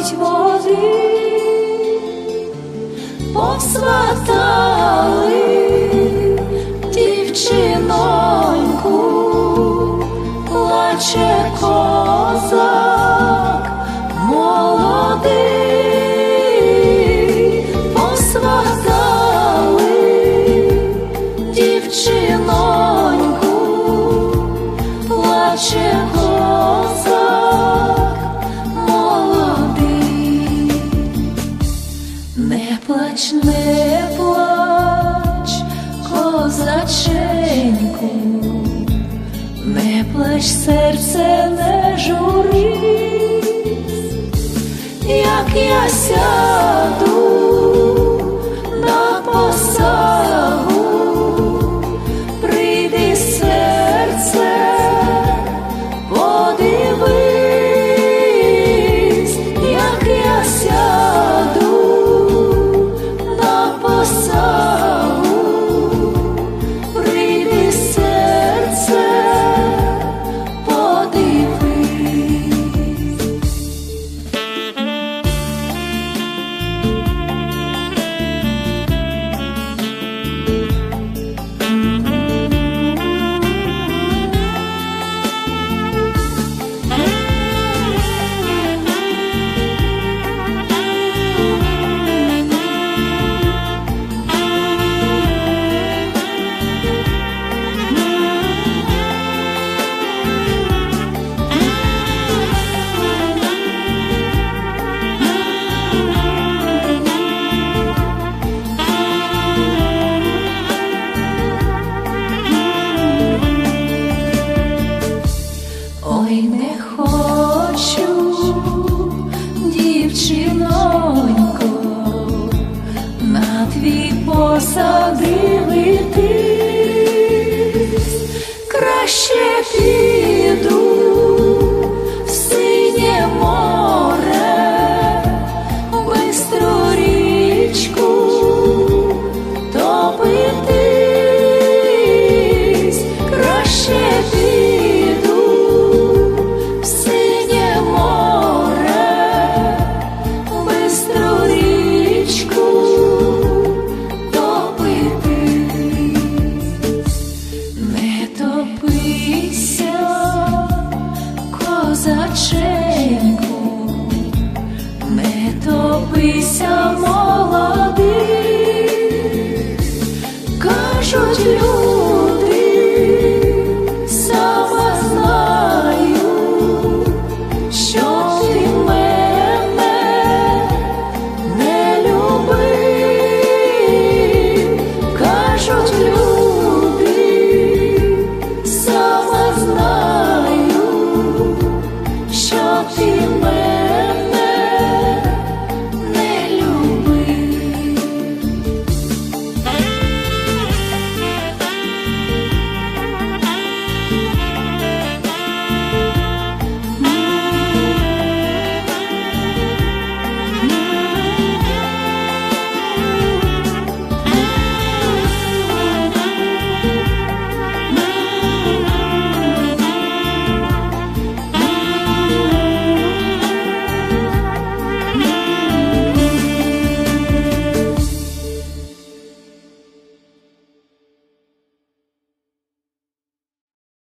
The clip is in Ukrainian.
пролють води, посватали дівчиноньку, плаче козак козаченьку, не плач, серце не журись, як я сяду на посагу, твій ти. Краще Вчися молодий, кажуть люди, сама знаю, що ти мене не любив, кажуть люди, сама знаю, що ти мене.